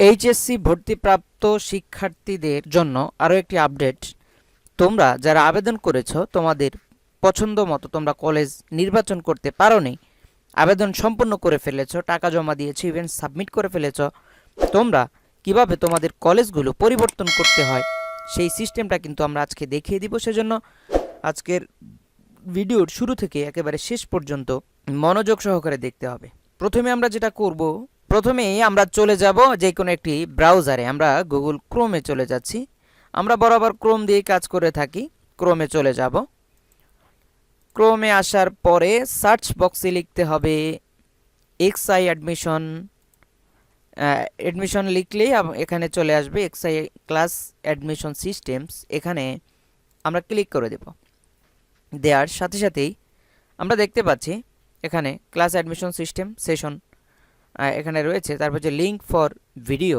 HSC ভর্তিপ্রাপ্ত শিক্ষার্থীদের জন্য আরও একটি আপডেট। তোমরা যারা আবেদন করেছ, তোমাদের পছন্দ মতো তোমরা কলেজ নির্বাচন করতে পারোনি, আবেদন সম্পূর্ণ করে ফেলেছ, টাকা জমা দিয়েছ ইভেন সাবমিট করে ফেলেছ, তোমরা কীভাবে তোমাদের কলেজগুলো পরিবর্তন করতে হয়, সেই সিস্টেমটা কিন্তু আমরা আজকে দেখিয়ে দিব। সেজন্য আজকের ভিডিওর শুরু থেকে একেবারে শেষ পর্যন্ত মনোযোগ সহকারে দেখতে হবে। প্রথমে আমরা যেটা করব প্রথমেই আমরা চলে যাব যে কোনো একটি ব্রাউজারে আমরা গুগল ক্রোমে চলে যাচ্ছি। আমরা বরাবর ক্রোম দিয়ে কাজ করে থাকি। ক্রোমে চলে যাব। ক্রোমে আসার পরে সার্চ বক্সে লিখতে হবে এক্স আই অ্যাডমিশন অ্যাডমিশন লিখলেই এখানে চলে আসবে X I class admission systems এখানে আমরা ক্লিক করে দেব। দেওয়ার সাথে সাথেই আমরা দেখতে পাচ্ছি এখানে ক্লাস অ্যাডমিশন সিস্টেম সেশন এখানে রয়েছে। তারপর যে লিঙ্ক ফর ভিডিও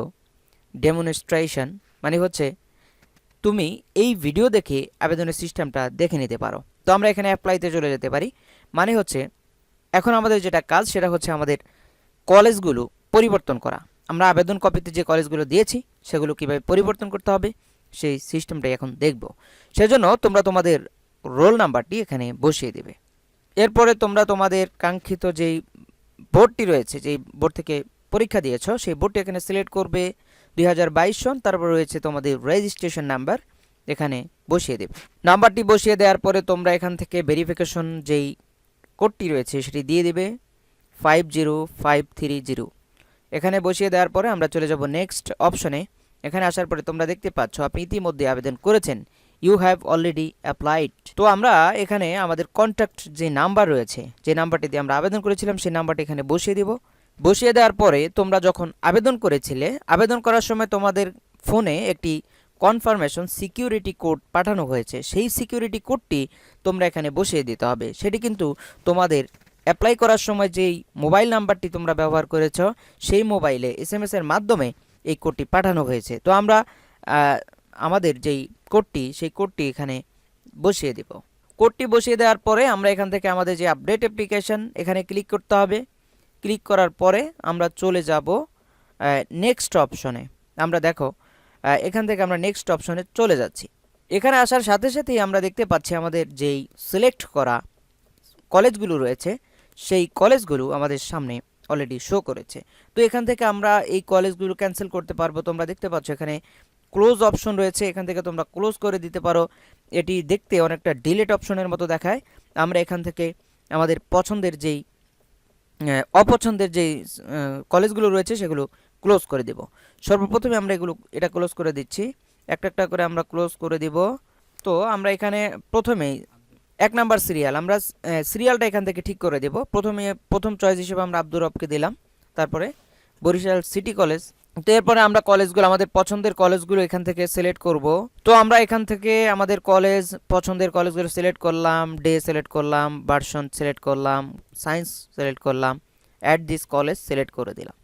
ডেমনস্ট্রেশন মানে হচ্ছে তুমি এই ভিডিও দেখে আবেদনের সিস্টেমটা দেখে নিতে পারো। তো আমরা এখানে অ্যাপ্লাইতে চলে যেতে পারি। মানে হচ্ছে, এখন আমাদের যেটা কাজ, সেটা হচ্ছে আমাদের কলেজগুলো পরিবর্তন করা। আমরা আবেদন কপিতে যে কলেজগুলো দিয়েছি, সেগুলো কীভাবে পরিবর্তন করতে হবে, সেই সিস্টেমটাই এখন দেখব। সেজন্য তোমরা তোমাদের রোল নাম্বারটি এখানে বসিয়ে দেবে। এরপরে তোমরা তোমাদের কাঙ্ক্ষিত যেই বোর্ডটি রয়েছে, যেই বোর্ড থেকে পরীক্ষা দিয়েছ, সেই বোর্ডটি এখানে সিলেক্ট করবে দুই হাজার বাইশ সন, তারপর রয়েছে তোমাদের রেজিস্ট্রেশন নাম্বার এখানে বসিয়ে দেবে। নাম্বারটি বসিয়ে দেওয়ার পরে তোমরা এখান থেকে ভেরিফিকেশন যেই কোডটি রয়েছে, সেটি দিয়ে দেবে five zero five three zero এখানে বসিয়ে দেওয়ার পরে আমরা চলে যাব নেক্সট অপশনে এখানে আসার পরে তোমরা দেখতে পাচ্ছ, আপনি ইতিমধ্যে আবেদন করেছেন ইউ হ্যাভ অলরেডি অ্যাপ্লাইড। তো আমরা এখানে আমাদের কন্ট্যাক্ট যে নাম্বার রয়েছে, যে নাম্বারটি দিয়ে আমরা আবেদন করেছিলাম, সেই নাম্বারটি এখানে বসিয়ে দিব। বসিয়ে দেওয়ার পরে তোমরা যখন আবেদন করেছিলে, আবেদন করার সময় তোমাদের ফোনে একটি কনফার্মেশন সিকিউরিটি কোড পাঠানো হয়েছে। সেই সিকিউরিটি কোডটি তোমরা এখানে বসিয়ে দিতে হবে। সেটি কিন্তু তোমাদের অ্যাপ্লাই করার সময় যেই মোবাইল নাম্বারটি তোমরা ব্যবহার করেছ, সেই মোবাইলে এস এর মাধ্যমে এই কোডটি পাঠানো হয়েছে। তো আমরা আমাদের যেই কোডটি, সেই কোডটি এখানে বসিয়ে দেব। কোডটি বসিয়ে দেওয়ার পরে আমরা এখান থেকে আমাদের যে আপডেট অ্যাপ্লিকেশন, এখানে ক্লিক করতে হবে। ক্লিক করার পরে আমরা চলে যাব নেক্সট অপশনে। আমরা দেখো এখান থেকে আমরা নেক্সট অপশনে চলে যাচ্ছি। এখানে আসার সাথে সাথেই আমরা দেখতে পাচ্ছি আমাদের যেই সিলেক্ট করা কলেজগুলো রয়েছে, সেই কলেজগুলো আমাদের সামনে অলরেডি শো করেছে। তো এখান থেকে আমরা এই কলেজগুলো ক্যান্সেল করতে পারব। তোমরা দেখতে পাচ্ছ এখানে ক্লোজ অপশন রয়েছে, এখান থেকে তোমরা ক্লোজ করে দিতে পারো। এটি দেখতে অনেকটা ডিলেট অপশনের মতো দেখায়। আমরা এখান থেকে আমাদের পছন্দের যেই অপছন্দের যেই কলেজগুলো রয়েছে, সেগুলো ক্লোজ করে দেব। সর্বপ্রথমে আমরা এগুলো, এটা ক্লোজ করে দিচ্ছি। একটা একটা করে আমরা ক্লোজ করে দিব। তো আমরা এখানে প্রথমেই এক নাম্বার সিরিয়াল আমরা সিরিয়ালটা এখান থেকে ঠিক করে দেব। প্রথমে, প্রথম চয়েস হিসেবে আমরা আব্দুর রবকে দিলাম। তারপরে বরিশাল সিটি কলেজ তো এরপরে আমরা কলেজগুলো, আমাদের পছন্দের কলেজগুলো এখান থেকে সিলেক্ট করব। তো আমরা এখান থেকে আমাদের কলেজ, পছন্দের কলেজগুলো সিলেক্ট করলাম ডে সিলেক্ট করলাম ভার্সন সিলেক্ট করলাম সায়েন্স সিলেক্ট করলাম অ্যাট দিস কলেজ সিলেক্ট করে দিলাম।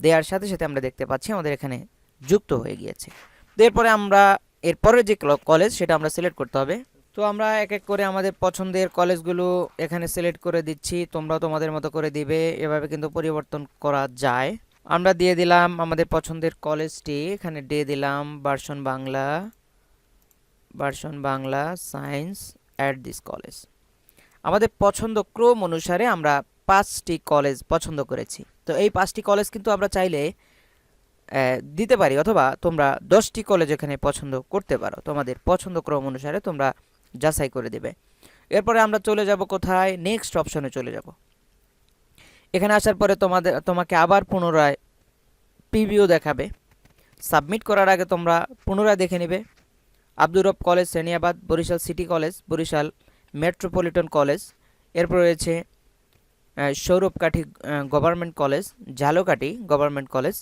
দেওয়ার সাথে সাথে আমরা দেখতে পাচ্ছি আমাদের এখানে যুক্ত হয়ে গিয়েছে। এরপরে আমরা এরপরে যে কলেজ সেটা আমরা সিলেক্ট করতে হবে। তো আমরা এক এক করে আমাদের পছন্দের কলেজগুলো এখানে সিলেক্ট করে দিচ্ছি। তোমরাও তোমাদের মতো করে দিবে। এভাবে কিন্তু পরিবর্তন করা যায়। আমরা দিয়ে দিলাম আমাদের পছন্দের কলেজটি। এখানে দিয়ে দিলাম version Bangla version Bangla science at this college. আমাদের পছন্দ ক্রম অনুসারে আমরা পাঁচটি কলেজ পছন্দ করেছি। তো এই পাঁচটি কলেজ কিন্তু আমরা চাইলে দিতে পারি অথবা তোমরা দশটি কলেজ এখানে পছন্দ করতে পারো। তোমাদের পছন্দ ক্রম অনুসারে তোমরা যাচাই করে দেবে। এরপরে আমরা চলে যাব কোথায়? নেক্সট অপশনে চলে যাব। এখানে আসার পরে তোমাদের, তোমাকে আবার পুনরায় প্রিভিউ দেখাবে। সাবমিট করার আগে তোমরা পুনরায় দেখে নেবে। Abdur Rob college Seniabad Barishal city college, Barishal metropolitan college. এরপর রয়েছে Sourovkathi government college, Jhalakathi government college.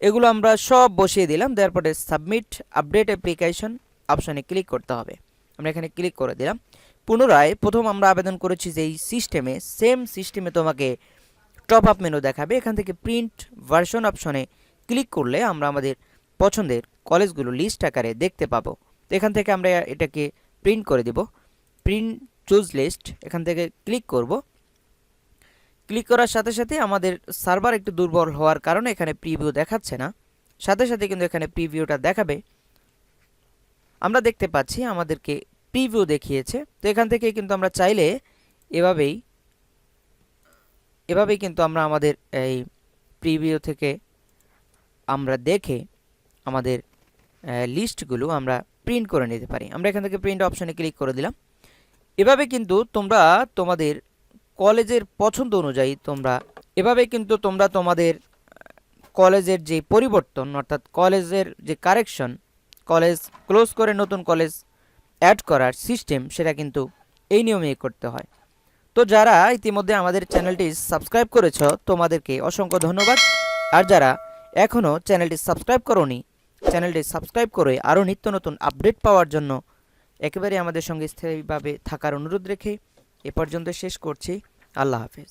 এগুলো আমরা সব বসিয়ে দিলাম। দেওয়ার পরে সাবমিট আপডেট অ্যাপ্লিকেশন অপশানে ক্লিক করতে হবে। আমরা এখানে ক্লিক করে দিলাম। পুনরায় প্রথম আমরা আবেদন করেছি যেই সিস্টেমে সেম সিস্টেমে তোমাকে টপ আপ মেনু দেখাবে। এখান থেকে প্রিন্ট ভার্সন অপশনে ক্লিক করলে আমরা আমাদের পছন্দের কলেজগুলো লিস্ট আকারে দেখতে পাবো। তো এখান থেকে আমরা এটাকে প্রিন্ট করে দিব। প্রিন্ট চুজ লিস্ট এখান থেকে ক্লিক করব। ক্লিক করার সাথে সাথে আমাদের সার্ভার একটু দুর্বল হওয়ার কারণে এখানে প্রিভিউ দেখাচ্ছে না। সাথে সাথে কিন্তু এখানে প্রিভিউটা দেখাবে। আমরা দেখতে পাচ্ছি আমাদেরকে প্রিভিউ দেখিয়েছে। তো এখান থেকে কিন্তু আমরা চাইলে এভাবেই এভাবেই কিন্তু আমরা আমাদের এই প্রিভিউ থেকে আমরা দেখে আমাদের লিস্টগুলো আমরা প্রিন্ট করে নিতে পারি। আমরা এখান থেকে প্রিন্ট অপশানে ক্লিক করে দিলাম। এভাবে কিন্তু তোমরা তোমাদের কলেজের পছন্দ অনুযায়ী তোমরা, এভাবে কিন্তু তোমরা তোমাদের কলেজের যে পরিবর্তন, অর্থাৎ কলেজের যে কারেকশন কলেজ ক্লোজ করে নতুন কলেজ অ্যাড করার সিস্টেম সেটা কিন্তু এই নিয়মেই করতে হয়। তো যারা ইতিমধ্যে আমাদের চ্যানেলটি সাবস্ক্রাইব করেছ, তোমাদেরকে অসংখ্য ধন্যবাদ। আর যারা এখনও চ্যানেলটি সাবস্ক্রাইব করোনি, চ্যানেলটি সাবস্ক্রাইব করে আরও নিত্য নতুন আপডেট পাওয়ার জন্য একেবারে আমাদের সঙ্গে স্থায়ীভাবে থাকার অনুরোধ রেখে এ পর্যন্ত শেষ করছি। আল্লাহ হাফেজ।